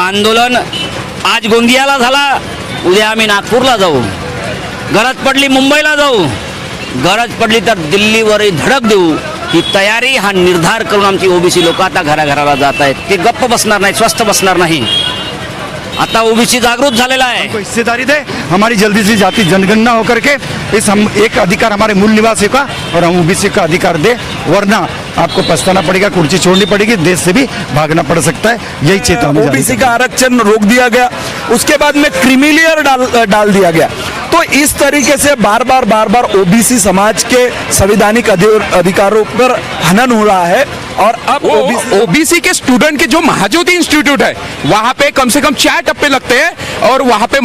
हा आंदोलन आज गोंदियाला झाला. उद्या आम्ही नागपूरला जाऊ. गरज पडली मुंबईला जाऊ. गरज पडली तर दिल्लीवरही धडक देऊ. ही तयारी हा निर्धार करून आमची ओबीसी लोक आता घराघराला जात आहेत. ते गप्प बसणार नाही स्वस्थ बसणार नाही. आता ओबीसी जागृत झालेला आहे. हमको हिस्सेदारी दे हमारी जल्दी से जाति जनगणना होकर के इस हम एक अधिकार हमारे मूल निवासियों का और हम ओबीसी का अधिकार दे वरना आपको पछताना पड़ेगा कुर्सी छोड़नी पड़ेगी देश से भी भागना पड़ सकता है यही चेतावनी ओबीसी का आरक्षण रोक दिया गया उसके बाद में क्रिमिलियर डाल डाल दिया गया। तो इस तरीके से बार बार बार बार ओबीसी समाज के संवैधानिक अधि- अधिकारों पर हनन हो रहा है। और अब ओबीसी के स्टूडेंट के जो महाज्योति इंस्टीट्यूट है वहाँ पे कम से कम चार टप्पे लगते हैं और वहाँ पे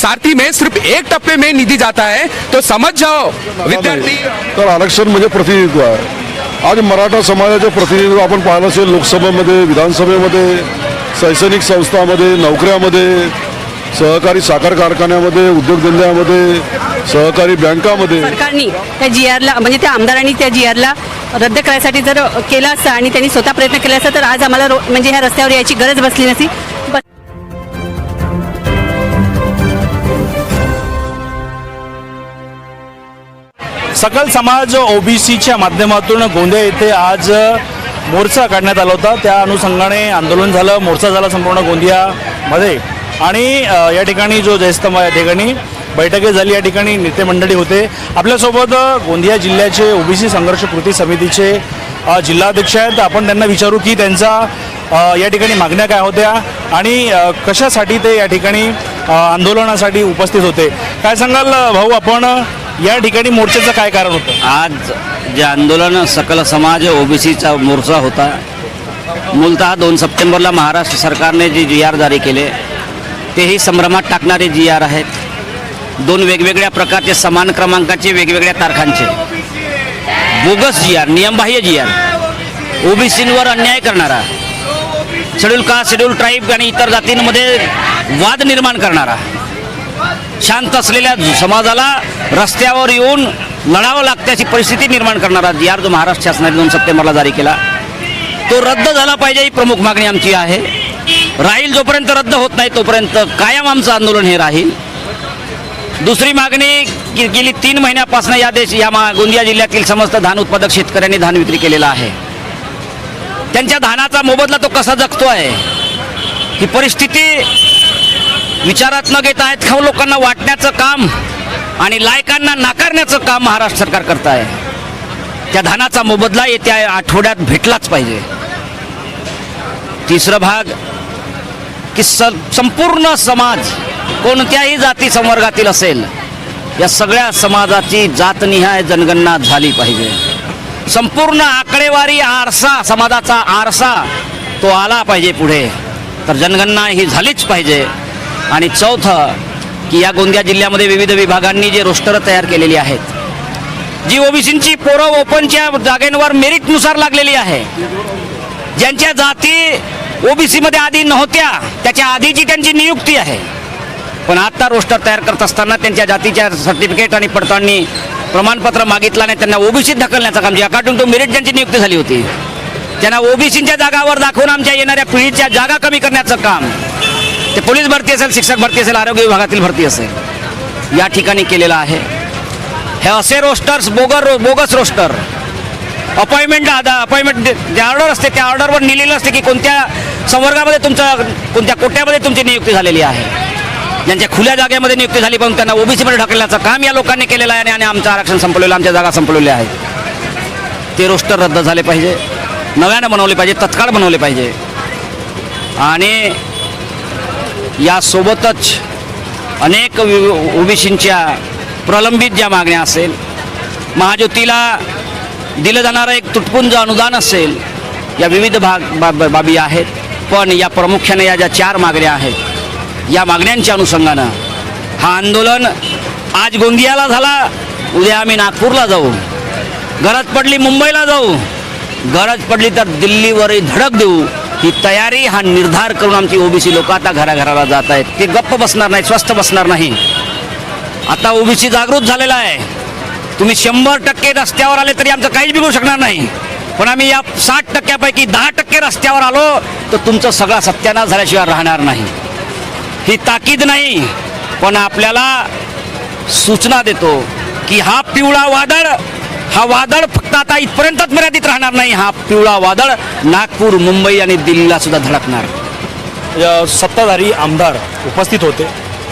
सारथी में सिर्फ एक टप्पे में निधि जाता है। तो समझ जाओ विद्यार्थी। तर आरक्षण म्हणजे प्रतिनिधित्व आहे आज मराठा समाजाचे प्रतिनिधित्व आपण पाहिलं असेल लोकसभेमध्ये विधानसभेमध्ये शैक्षणिक संस्थामध्ये नोकऱ्यामध्ये सहकारी साखर कारखान्यामध्ये उद्योगधंद्यामध्ये सहकारी बँकामध्ये. सरकारनी त्या जी आरला म्हणजे त्या आमदारांनी त्या जी आरला रद्द करायसाठी जर केलं असतं आणि त्यांनी स्वतः प्रयत्न केला असता तर आज आम्हाला म्हणजे ह्या रस्त्यावर यायची गरज बसली नसती. सकल समाज ओबीसीच्या माध्यमातून गोंदिया येथे आज मोर्चा काढण्यात आला होता. त्या अनुषंगाने आंदोलन झालं मोर्चा झाला संपूर्ण गोंदियामध्ये. आणि या ठिकाणी जो जयस्तंभ या ठिकाणी बैठकी झाली या ठिकाणी नेते मंडळी होते. आपल्यासोबत गोंदिया जिल्ह्याचे ओबीसी संघर्ष कृती समितीचे जिल्हाध्यक्ष आहेत. आपण त्यांना विचारू की त्यांचा या ठिकाणी मागण्या काय होत्या आणि कशासाठी ते या ठिकाणी आंदोलनासाठी उपस्थित होते. काय सांगाल भाऊ आपण या ठिकाणी मोर्चाचं काय कारण होतं? आज जे आंदोलन सकल समाज ओबीसीचा मोर्चा होता. मूलतः दोन सप्टेंबरला महाराष्ट्र सरकारने जे जी आर जारी केले तेही संभ्रमात टाकणारे जी आर आहेत. दोन वेगवेगळ्या प्रकारचे समान क्रमांकाचे वेगवेगळ्या तारखांचे. बोगस जी आर नियमबाह्य जी आर ओबीसींवर अन्याय करणारा शेड्यूल कास्ट शेड्यूल ट्राईब आणि इतर जातींमध्ये वाद निर्माण करणारा शांत असलेल्या समाजाला रस्त्यावर येऊन लढावं लागते अशी परिस्थिती निर्माण करणारा जी आर जो महाराष्ट्र शासनाने दोन सप्टेंबरला जारी केला तो रद्द झाला पाहिजे ही प्रमुख मागणी आमची आहे. राहील जोपर्यंत रद्द होत नाही तोपर्यंत कायम आमचं आंदोलन हे राहील. दुसरी मागणी की गेली तीन महिन्यापासून या देश या मा गोंदिया जिल्ह्यातील समस्त धान उत्पादक शेतकऱ्यांनी धान विक्री केलेला आहे. त्यांच्या धानाचा मोबदला तो कसा जगतो आहे ही परिस्थिती विचारात न घेता आहेत. खाऊ लोकांना वाटण्याचं काम आणि लायकांना नाकारण्याचं काम महाराष्ट्र सरकार करत आहे त्या धानाचा मोबदला येत्या आठवड्यात भेटलाच पाहिजे. तिसरं भाग की स संपूर्ण समाज कोणत्याही जाती संवर्गातील असेल या सगळ्या समाजाची जातनिहाय जनगणना झाली पाहिजे. संपूर्ण आकडेवारी आरसा समाजाचा आरसा तो आला पाहिजे पुढे. तर जनगणना ही झालीच पाहिजे. आणि चौथं की या गोंदिया जिल्ह्यामध्ये विविध विभागांनी जे रोस्टर तयार केलेली आहेत जी ओबीसींची पोरं ओपनच्या जागेंवर मेरिटनुसार लागलेली आहे. ज्यांच्या जाती ओबीसीमध्ये आधी नव्हत्या त्याच्या आधीची त्यांची नियुक्ती आहे. पण आत्ता रोस्टर तयार करत असताना त्यांच्या जातीच्या सर्टिफिकेट आणि पडताळणी प्रमाणपत्र मागितलं नाही त्यांना ओबीसीत ढकलण्याचं काम जे अकॉर्डिंग टू मेरिट ज्यांची नियुक्ती झाली होती त्यांना ओबीसीच्या जागावर दाखवून आमच्या येणाऱ्या पिढीच्या जागा कमी करण्याचं काम. ते पोलीस भरती असेल शिक्षक भरती असेल आरोग्य विभागातील भरती असेल या ठिकाणी केलेलं आहे. हे असे रोस्टर्स बोगर बोगस रोस्टर अपॉइंटमेंट आधा अपॉइंटमेंट जे ऑर्डर असते त्या ऑर्डरवर लिहिलेलं असते की कोणत्या संवर्गामध्ये तुमचं कोणत्या कोट्यामध्ये तुमची नियुक्ती झालेली आहे. ज्यांच्या खुल्या जागेमध्ये नियुक्ती झाली पण त्यांना ओबीसीमध्ये ढकलण्याचं काम या लोकांनी केलेलं आहे आणि आमचं आरक्षण संपवलेलं आमच्या जागा संपवलेल्या आहेत. ते रोस्टर रद्द झाले पाहिजे. नव्यानं बनवले पाहिजे तत्काळ बनवले पाहिजे. आणि यासोबतच अनेक ओबीसींच्या प्रलंबित ज्या मागण्या असेल महाज्योतीला दिलं जाणारं एक तुटपुंज अनुदान असेल या विविध भाग बाब बाबी आहेत. पण या प्रामुख्याने या ज्या चार मागण्या आहेत या मागण्यांच्या अनुषंगानं हा आंदोलन आज गोंदियाला झाला. उद्या आम्ही नागपूरला जाऊ. गरज पडली मुंबईला जाऊ. गरज पडली तर दिल्लीवरही धडक देऊ. ही तयारी हा निर्धार करून आमची ओबीसी लोक आता घराघराला जात आहेत. ते गप्प बसणार नाही स्वस्थ बसणार नाही. आता ओबीसी जागृत झालेला आहे. तुम्ही शंभर टक्के रस्त्यावर आले तरी आमचं काहीच बिघडू शकणार नाही. पण आम्ही या साठ टक्क्यापैकी दहा टक्के रस्त्यावर आलो तर तुमचं सगळा सत्यानाश झाल्याशिवाय राहणार नाही. ही ताकीद नाही पण आपल्याला सूचना देतो की हा पिवळा वादळ हा वादळ फक्त आता इथपर्यंतच मर्यादित राहणार नाही. हा पिवळा वादळ नागपूर मुंबई आणि दिल्लीला सुद्धा धडकणार. सत्ताधारी आमदार उपस्थित होते.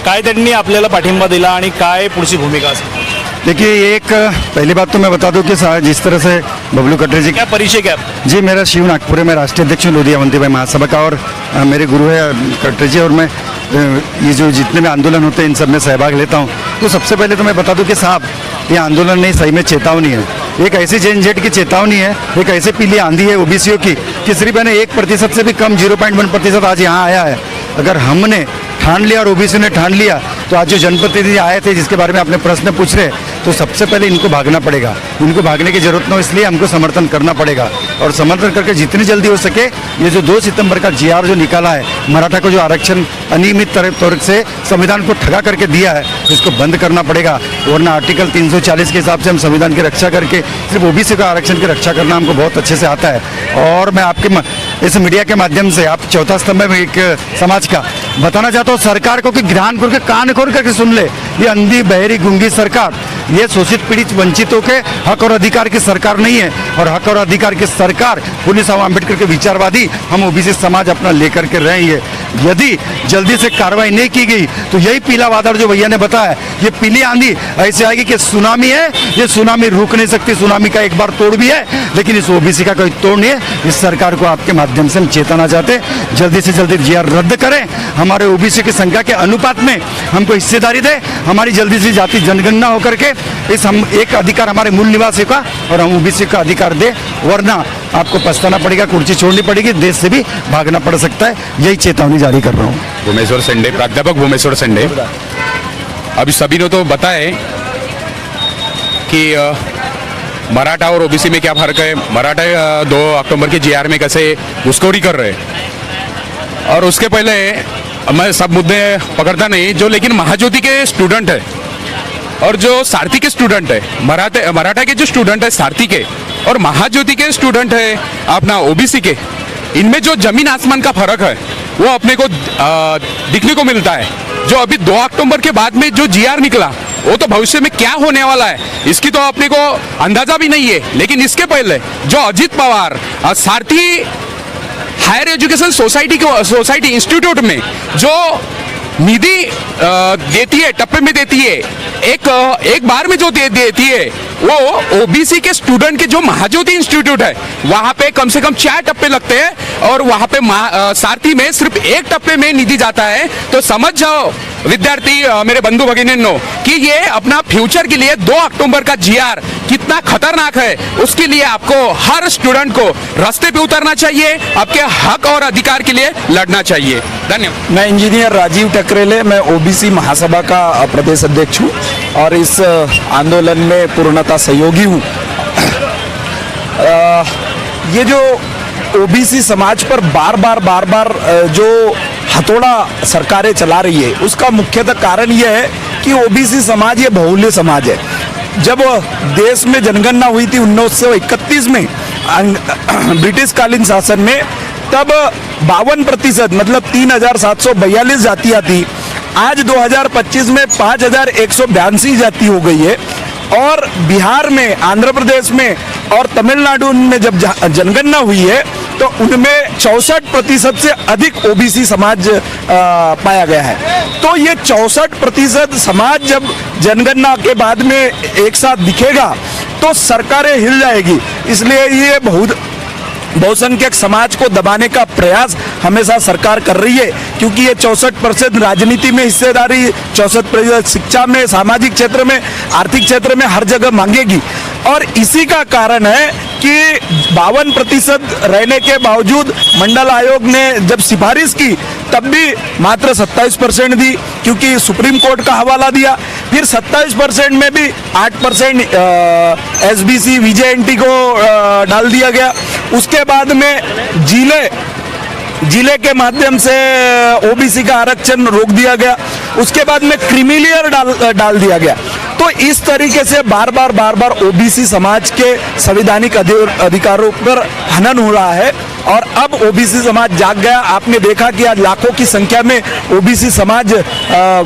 काय त्यांनी आपल्याला पाठिंबा दिला आणि काय पुढची भूमिका असेल? देखिए एक पहली बात तो मैं बता दूं कि सा- जिस तरह से बबलू कटरे जी क्या परिचय क्या? जी मेरा शिव नागपुर है मैं राष्ट्रीय अध्यक्ष हूँ लोधियावंती भाई महासभा का और मेरे गुरु है कटरे जी और मैं ये जो जितने भी आंदोलन होते हैं, इन सब में सहभाग लेता हूँ। तो सबसे पहले तो मैं बता दूँ कि साहब, ये आंदोलन नहीं, सही में चेतावनी है। एक ऐसी जे जेट की चेतावनी है, एक ऐसे पीली आंधी है ओबीसीओ की, कि सिर्फ़ मैंने एक प्रतिशत से भी कम, ज़ीरो पॉइंट वन प्रतिशत आज यहाँ आया है। अगर हमने ठान लिया और ओबीसी ने ठान लिया तो आज जो जनप्रतिनिधि आए थे, जिसके बारे में आपने प्रश्न पूछ रहे तो सबसे पहले इनको भागना पड़ेगा। इनको भागने की ज़रूरत न हो, इसलिए हमको समर्थन करना पड़ेगा। और समर्थन करके जितनी जल्दी हो सके, ये जो दो सितंबर का जीआर जो निकाला है, मराठा को जो आरक्षण अनियमित तौर से संविधान को ठगा करके दिया है, इसको बंद करना पड़ेगा। वरना आर्टिकल 340 के हिसाब से हम संविधान की रक्षा करके, सिर्फ़ ओबीसी का आरक्षण की रक्षा करना हमको बहुत अच्छे से आता है। और मैं आपके इस मीडिया के माध्यम से, आप चौथा स्तंभ में एक, समाज का बताना चाहता हूँ, सरकार को कि ध्यान करके कान खोल करके सुन ले। ये अंधी, बहरी, गुंगी सरकार, ये शोषित पीड़ित वंचितों के हक और अधिकार की सरकार नहीं है। और हक और अधिकार की सरकार, पुलिस साहब अंबेडकर के विचारवादी, हम ओबीसी समाज अपना लेकर के रहेंगे। यदि जल्दी से कार्रवाई नहीं की गई तो यही पीला वादर जो भैया ने बताया, ये पीली आंधी ऐसे आएगी कि सुनामी है, ये सुनामी रुक नहीं सकती, सुनामी का एक बार तोड़ भी है, लेकिन इस ओबीसी का कोई तोड़ नहीं है। इस सरकार को आपके माध्यम से हम चेताना चाहते जल्दी से जल्दी जी रद्द करें हमारे ओबीसी की संख्या के अनुपात में हमको हिस्सेदारी दे, हमारी जल्दी से जाति जनगणना होकर के इस हम एक अधिकार हमारे मूल निवासी का और हम ओबीसी का अधिकार दे, वरना आपको पछताना पड़ेगा, कुर्सी छोड़नी पड़ेगी, देश से भी भागना पड़ सकता है। यही चेतावनी जारी कर रहा हूँ। भूमेश्वर संडे, प्राध्यापक भूमेश्वर संडे। अभी सभी ने तो बताए कि मराठा और ओबीसी में क्या फ़र्क है? मराठा दो अक्टूबर के जीआर में कैसे घुसखोरी कर रहे हैं। और उसके पहले मैं सब मुद्दे पकड़ता नहीं, जो लेकिन महाज्योति के स्टूडेंट है और जो सारथी के स्टूडेंट है, मराठा मराठा के जो स्टूडेंट है, सारथी के और महाज्योति के स्टूडेंट है, अपना ओबीसी के, इनमें जो ज़मीन आसमान का फ़र्क है, वो अपने को दिखने को मिलता है। जो अभी दो अक्टूबर के बाद में जो जीआर निकला, वो तो भविष्य में क्या होने वाला है, इसकी तो अपने को अंदाज़ा भी नहीं है। लेकिन इसके पहले जो Ajit Pawar Sarathi higher education society को, सोसाइटी इंस्टीट्यूट में जो निधि देती है, टप्पे में देती है, एक एक बार में जो दे, देती है, वो ओबीसी के स्टूडेंट के जो महाज्योति इंस्टीट्यूट है, वहाँ पे कम से कम चार टप्पे लगते हैं और वहाँ पे सारथी में सिर्फ़ एक टप्पे में निधि जाता है। तो समझ जाओ, विद्यार्थी मेरे बंधु भगिनीनो, कि ये अपना फ्यूचर के लिए दो अक्टूबर का जीआर कितना खतरनाक है। उसके लिए आपको हर स्टूडेंट को रास्ते पे उतरना चाहिए। आपके हक और अधिकार के लिए लड़ना चाहिए। धन्यवाद। मैं इंजीनियर राजीव टकरेले, मैं ओबीसी महासभा का प्रदेश अध्यक्ष हूँ और इस आंदोलन में पूर्णतः सहयोगी हूँ। ये जो ओबीसी समाज पर बार बार बार बार जो हथौड़ा सरकारें चला रही है, उसका मुख्यतः कारण यह है कि ओबीसी समाज ये बहुल्य समाज है। जब देश में जनगणना हुई थी 1931 में ब्रिटिश कालीन शासन में, तब बावन प्रतिशत मतलब तीन हज़ार सात सौ बयालीस जातियाँ थी। आज 2025 में पाँच हज़ार एक सौ बयासी जाति हो गई है। और बिहार में, आंध्र प्रदेश में और तमिलनाडु में जब जनगणना हुई है तो उनमें चौसठ प्रतिशत से अधिक ओबीसी समाज पाया गया है। तो ये चौसठ प्रतिशत समाज जब जनगणना के बाद में एक साथ दिखेगा तो सरकारें हिल जाएगी। इसलिए ये बहुत, बहुसंख्यक समाज को दबाने का प्रयास हमेशा सरकार कर रही है, क्योंकि ये चौसठ परसेंट राजनीति में हिस्सेदारी, चौसठ प्रतिशत शिक्षा में, सामाजिक क्षेत्र में, आर्थिक क्षेत्र में हर जगह मांगेगी। और इसी का कारण है कि बावन प्रतिशत रहने के बावजूद मंडल आयोग ने जब सिफारिश की तब भी मात्र 27 परसेंट दी क्योंकि सुप्रीम कोर्ट का हवाला दिया। फिर 27 परसेंट में भी 8 परसेंट एस बी सी को अ, डाल दिया गया। उसके बाद में ज़िले ज़िले के माध्यम से ओबीसी का आरक्षण रोक दिया गया। उसके बाद में क्रिमिलियर डाल डाल दिया गया। तो इस तरीके से बार बार बार बार ओबीसी समाज के संवैधानिक अधि- अधिकारों पर हनन हो रहा है और अब ओबीसी समाज जाग गया। आपने देखा कि आज लाखों की संख्या में ओबीसी समाज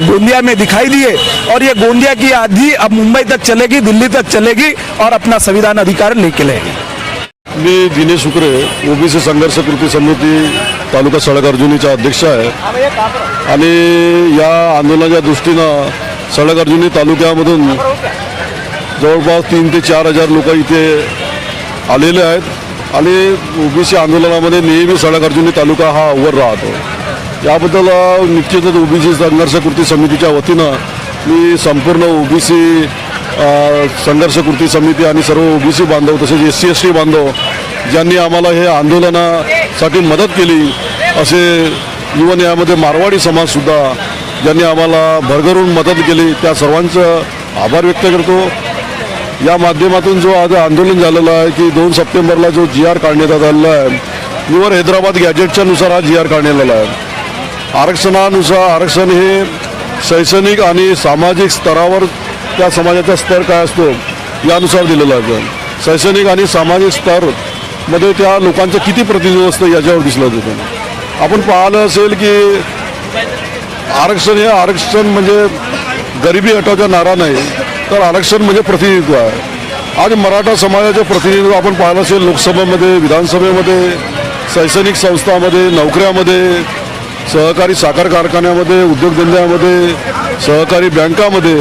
गोंदिया में दिखाई दिए और ये गोंदिया की आधी अब मुंबई तक चलेगी, दिल्ली तक चलेगी और अपना संविधान अधिकार लेके लेगी। मी दिनेश शुक्रे, ओबीसी संघर्ष कृती समिती तालुका सडक अर्जुनीचा अध्यक्ष या आंदोलनाच्या दृष्टीनं सडक अर्जुनी तालुक्यामधून जवळपास तीन ते चार हजार लोक इथे आलेले आहेत आणि ओबीसी आंदोलनामध्ये नेहमी सडक अर्जुनी तालुका हा अव्वल राहतो. याबद्दल निश्चितच ओबीसी संघर्ष कृती समितीच्या वतीनं मी संपूर्ण ओबीसी संघर्ष कृती समिती आणि सर्व ओबीसी बांधव तसेच एस सी एस टी बांधव ज्यांनी आम्हाला हे आंदोलनासाठी मदत केली असे इवन यामध्ये मारवाडी समाजसुद्धा ज्यांनी आम्हाला भरभरून मदत केली त्या सर्वांचं आभार व्यक्त करतो. या माध्यमातून जो आज आंदोलन झालेलं आहे की दोन सप्टेंबरला जो जी आर काढण्यात आलेला आहे निवर हैदराबाद गॅजेटच्या नुसार हा जी आर काढण्यात आला आहे. आरक्षणानुसार आरक्षण हे शैक्षणिक आणि सामाजिक स्तरावर त्या समाजाचा स्तर काय असतो यानुसार दिलेलं आहे. शैक्षणिक आणि सामाजिक स्तरमध्ये त्या लोकांचं किती प्रतिनिधित्व असतं याच्यावर दिसलं जातं आपण पाहिलं असेल की आरक्षण हे आरक्षण म्हणजे गरिबी हटावचा नारा नाही तर आरक्षण म्हणजे प्रतिनिधित्व आहे. आज मराठा समाजाचे प्रतिनिधित्व आपण पाहिलं असेल लोकसभेमध्ये विधानसभेमध्ये शैक्षणिक संस्थामध्ये नोकऱ्यामध्ये सहकारी साखर कारखान्यामध्ये उद्योगधंद्यामध्ये सहकारी बँकामध्ये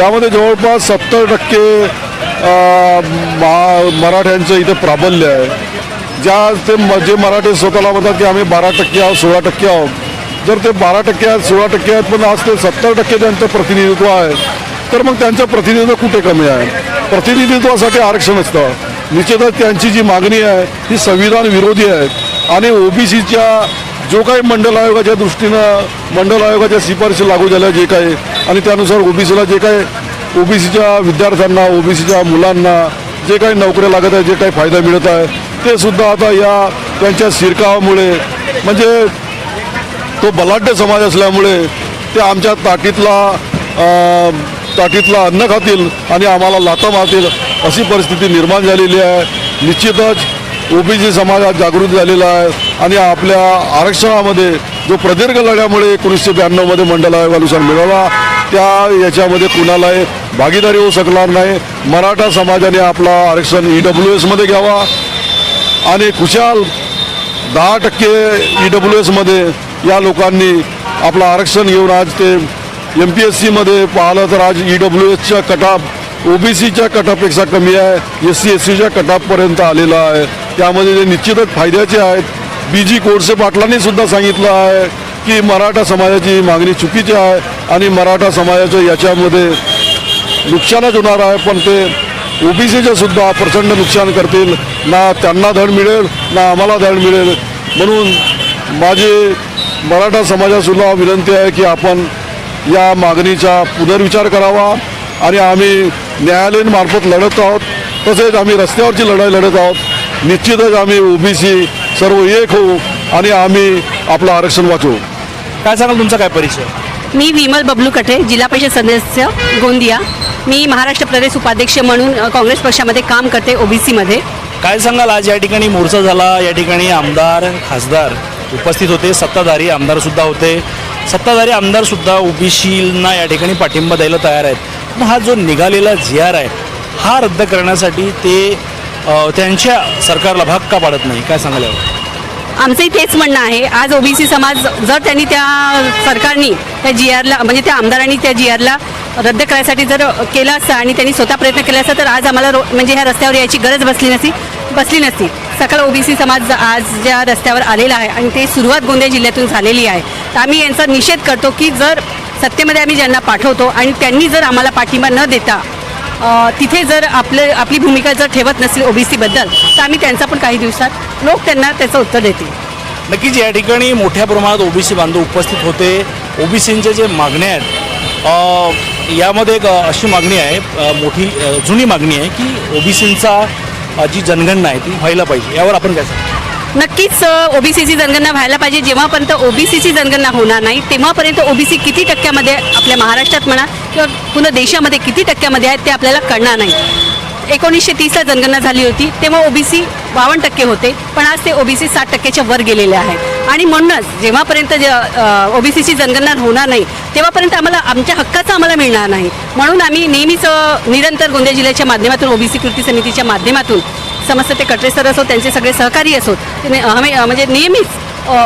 यामध्ये जवळपास सत्तर टक्के मा मराठ्यांचं इथे प्राबल्य आहे. ज्या ते म- जे मराठी स्वतःला म्हणतात की आम्ही बारा टक्के आहोत सोळा टक्के आहोत जर ते बारा टक्के आहेत सोळा टक्के आहेत पण आज ते सत्तर टक्के त्यांचं प्रतिनिधित्व आहे तर मग त्यांचं प्रतिनिधित्व कुठे कमी आहे? प्रतिनिधित्वासाठी आरक्षण असतं. निश्चितच त्यांची जी मागणी आहे ती संविधान विरोधी आहे. आणि ओबीसीच्या जो काही मंडल आयोगाच्या दृष्टीनं मंडल आयोगाच्या शिफारशी लागू झाल्या जे काही आणि त्यानुसार ओबीसीला जे काही ओबीसीच्या विद्यार्थ्यांना ओबीसीच्या मुलांना जे काही नोकऱ्या लागत आहे जे काही फायदा मिळत आहे ते सुद्धा आता या त्यांच्या शिरकावामुळे म्हणजे तो बलाढ्य समाज असल्यामुळे ते आमच्या ताटीतला ताटीतला अन्न खातील आणि आम्हाला लाथा मारतील अशी परिस्थिती निर्माण झालेली आहे. निश्चितच ओबीसी समाज समाजात जागृत झालेला आहे आणि आपल्या आरक्षणामध्ये जो प्रदीर्घ लढ्यामुळे एकोणीसशे ब्याण्णवमध्ये मंडल आयोगानुसार मिळाला त्या याच्यामध्ये कुणालाही भागीदारी होऊ शकणार नाही. मराठा समाजाने आपला आरक्षण ई डब्ल्यू एसमध्ये घ्यावा. आणि खुशाल दहा टक्के ई डब्ल्यू एसमध्ये या लोकांनी आपलं आरक्षण घेऊन आज ते एम पी एस सीमध्ये पाहिलं तर आज ई डब्ल्यू एसच्या कटाप ओबीसीच्या कटापेक्षा कमी आहे एस सी एस सीच्या कटापपर्यंत आलेला आहे. त्यामध्ये जे निश्चितच फायद्याचे आहेत बी जी कोडसे पाटलांनी सुद्धा सांगितलं आहे की मराठा समाजाची मागणी चुकीची आहे आणि मराठा समाजाचं याच्यामध्ये नुकसानच होणार आहे पण ते ओबीसीचे सुद्धा प्रचंड नुकसान करतील. ना त्यांना धड मिळेल ना आम्हाला धड मिळेल. म्हणून माझे मराठा समाजासुद्धा विनंती आहे की आपण या मागणीचा पुनर्विचार करावा आणि आम्ही न्यायालयीन मार्फत लढत आहोत. तसेच आम्ही रस्त्यावरची लढाई लढत आहोत. निश्चितच आम्ही ओबीसी सर्व एक होऊ आणि आम्ही आपलं आरक्षण वाचवू. काय सांगाल तुमचा काय परिचय? मी विमल बबलू कटे जिल्हा परिषद सदस्य गोंदिया. मी महाराष्ट्र प्रदेश उपाध्यक्ष म्हणून काँग्रेस पक्षामध्ये काम करते ओबीसीमध्ये. काय सांगाल आज या ठिकाणी? मोर्चा झाला. या ठिकाणी आमदार खासदार उपस्थित होते. सत्ताधारी आमदारसुद्धा होते. सत्ताधारी आमदारसुद्धा ओबीसीना या ठिकाणी पाठिंबा द्यायला तयार आहेत. हा जो निघालेला जी आर आहे हा रद्द करण्यासाठी ते त्यांच्या सरकारला भाग का पाडत नाही? काय सांगायला आमचं आमचंही तेच म्हणणं आहे. आज ओबीसी समाज जर त्यांनी त्या सरकारनी त्या जी आरला म्हणजे त्या आमदारांनी त्या जी आरला रद्द करायसाठी जर केलं असतं आणि त्यांनी स्वतः प्रयत्न केला असता तर आज आम्हाला रो म्हणजे ह्या रस्त्यावर यायची गरज बसली नसती. बसली नसती. सकल ओबीसी समाज आज ज्या रस्त्यावर आलेला आहे आणि ते सुरुवात गोंदिया जिल्ह्यातून झालेली आहे. तर आम्ही यांचा निषेध करतो की जर सत्तेमध्ये आम्ही ज्यांना पाठवतो आणि त्यांनी जर आम्हाला पाठिंबा न देता तिथे जर आपलं आपली भूमिका जर ठेवत नसेल ओबीसीबद्दल तर आम्ही त्यांचा पण काही दिवसात लोक त्यांना त्याचं उत्तर देतील. नक्कीच या ठिकाणी मोठ्या प्रमाणात ओबीसी बांधव उपस्थित होते. ओबीसींचे जे मागण्या आहेत यामध्ये एक अशी मागणी आहे मोठी जुनी मागणी आहे की ओबीसींचा जी जनगणना आहे ती व्हायला पाहिजे यावर आपण काय सांगतो नक्कीच ओबीसीची जनगणना व्हायला पाहिजे. जेव्हापर्यंत ओबीसीची जनगणना होणार नाही तेव्हापर्यंत ओबीसी किती टक्क्यामध्ये आपल्या महाराष्ट्रात म्हणा किंवा पूर्ण देशामध्ये किती टक्क्यामध्ये आहेत ते आपल्याला कळणार नाही. एकोणीसशे तीसला जनगणना झाली होती तेव्हा ओबीसी बावन्न टक्के होते पण आज ते ओबीसी साठ टक्क्याच्या वर गेलेले आहेत. आणि म्हणूनच जेव्हापर्यंत जे ओबीसीची जनगणना होणार नाही तेव्हापर्यंत आम्हाला आमच्या हक्काचं आम्हाला मिळणार नाही. म्हणून आम्ही नेहमीच निरंतर गोंदिया जिल्ह्याच्या माध्यमातून ओबीसी कृती समितीच्या माध्यमातून समस्त ते कटरे सर असो त्यांचे सगळे सहकारी असोत ते म्हणजे नेहमीच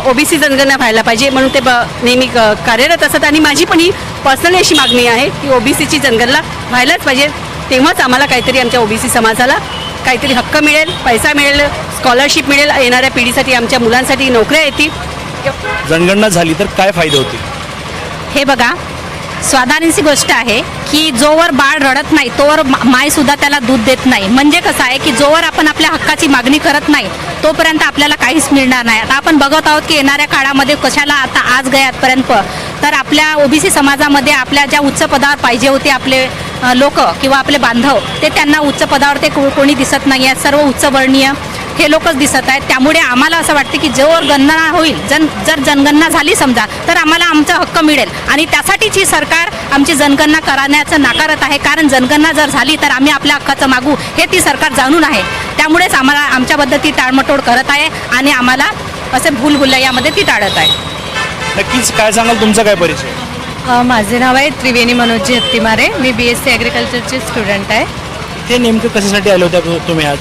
ओबीसी जनगणना व्हायला पाहिजे म्हणून ते ब- नेहमी क- कार्यरत असतात. आणि माझी पण ही पर्सनली अशी मागणी आहे की ओबीसीची जनगणना व्हायलाच पाहिजे तेव्हाच आम्हाला काहीतरी आमच्या ओबीसी समाजाला काहीतरी हक्क मिळेल पैसा मिळेल स्कॉलरशिप मिळेल येणाऱ्या पिढीसाठी आमच्या मुलांसाठी नोकऱ्या येतील. जनगणना झाली तर काय फायदे होतील? हे बघा स्वाधारणची गोष्ट आहे की जोवर बाळ रडत नाही तोवर मा- माय सुद्धा त्याला दूध देत नाही. म्हणजे कसं आहे की जोवर आपण आपल्या हक्काची मागणी करत नाही तोपर्यंत आपल्याला काहीच मिळणार नाही. आता आपण बघत आहोत की येणाऱ्या काळामध्ये कशाला आता आज गयातपर्यंत तर आपल्या ओबीसी समाजामध्ये आपल्या ज्या उच्च पदावर पाहिजे होते आपले लोक किंवा आपले बांधव ते त्यांना उच्च पदावर ते को- कोणी दिसत नाही आहेत. सर्व उच्चवर्णीय हे लोकच दिसत आहेत. त्यामुळे आम्हाला असं वाटतं की जोर गणना होईल. जन जर जनगणना झाली समजा तर आम्हाला आमचा हक्क मिळेल. आणि त्यासाठीच ही सरकार आमची जनगणना करण्याचं नाकारत आहे. कारण जनगणना जर झाली तर आम्ही आपल्या हक्काचं मागू हे ती सरकार जाणून आहे. त्यामुळेच आम्हाला आमच्याबद्दल ती टाळमटोड करत आहे आणि आम्हाला असे भूलभुलैयामध्ये ती टाळत आहे. नक्कीच काय सांगाल तुमचा काय परिचय? अ, माझे नाव आहे त्रिवेणी मनोजी हत्तीमारे. मी बी एस सी ॲग्रिकल्चरचे स्टुडंट आहे. ते नेमकं कशासाठी आले होते तुम्ही आज?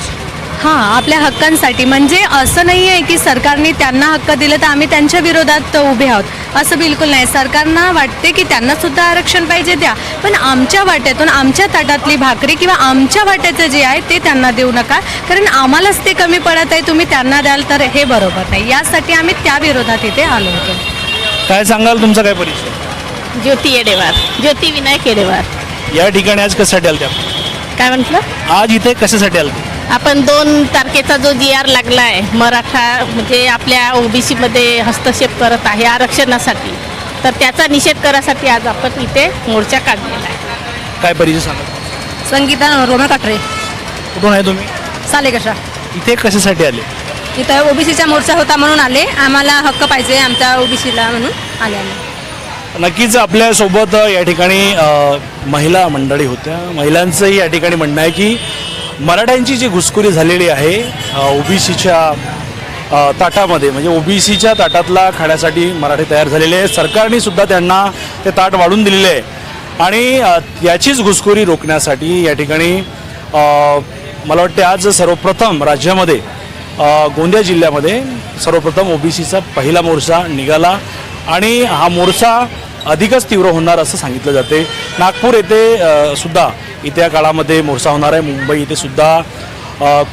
हां आपल्या हक्कांसाठी. म्हणजे असं नाही आहे की सरकारने त्यांना हक्क दिले तर आम्ही त्यांच्या विरोधात उभे आहोत. असं बिलकुल नाही. सरकारना वाटते की त्यांना सुद्धा आरक्षण पाहिजे द्या. पण आमच्या वाट्यातून आमच्या ताटातली भाकरी किंवा आमच्या वाट्याचं जे आहे ते त्यांना देऊ नका. कारण आम्हालाच ते कमी पडत आहे. तुम्ही त्यांना द्याल तर हे बरोबर नाही. यासाठी आम्ही त्या विरोधात इथे आलो होतो. काय सांगाल तुमचा काय परिचय? ज्योती येडेवार. ज्योती विनायक येडेवार. या ठिकाणी आज कशासाठी आलते आपण काय म्हटलं? आज इथे कशासाठी आलते आपण दोन तारखेचा जो जी आर लागला आहे मराठा म्हणजे आपल्या ओबीसीमध्ये हस्तक्षेप करत आहे आरक्षणासाठी. तर त्याचा निषेध करासाठी आज आपण इथे मोर्चा काढलेला आहे. काय परिचय सांगा? संगीता रोमा काटरे कुठून आहे तुम्ही? चाले कशा इथे कशासाठी आले? इथं ओबीसीचा मोर्चा होता म्हणून आले. आम्हाला हक्क पाहिजे आमच्या ओबीसीला म्हणून आले आम्ही. नक्कीच आपल्यासोबत या ठिकाणी अ, महिला मंडळी होत्या. महिलांचंही या ठिकाणी म्हणणं आहे की मराठ्यांची जी घुसखोरी झालेली आहे ओबीसीच्या ताटामध्ये म्हणजे ओबीसीच्या ताटातला खाण्यासाठी मराठी तयार झालेले आहे सरकारने सुद्धा त्यांना ते ताट वाढून दिलेले आहे. आणि अ, याचीच घुसखोरी रोखण्यासाठी या ठिकाणी अ, मला वाटते आज सर्वप्रथम राज्यामध्ये गोंदिया जिल्ह्यामध्ये सर्वप्रथम ओबीसीचा पहिला मोर्चा निघाला आणि हा मोर्चा अधिकच तीव्र होणार असं सांगितलं जाते. नागपूर येथे सुद्धा येत्या काळामध्ये मोर्चा होणार आहे. मुंबई येथे सुद्धा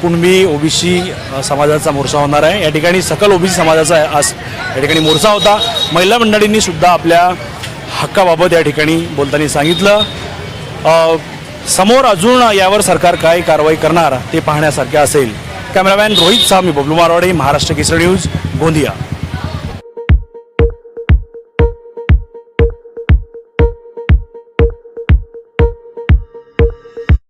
कुणबी ओबीसी समाजाचा मोर्चा होणार आहे. या ठिकाणी सकल ओबीसी समाजाचा आज या ठिकाणी मोर्चा होता. महिला मंडळींनी सुद्धा आपल्या हक्काबाबत या ठिकाणी बोलताना सांगितलं. समोर अजून यावर सरकार काय कारवाई करणार ते पाहण्यासारखे असेल. कॅमेरामॅन रोहित साह मी बबलू मारवाडे महाराष्ट्र केसरी न्यूज गोंदिया.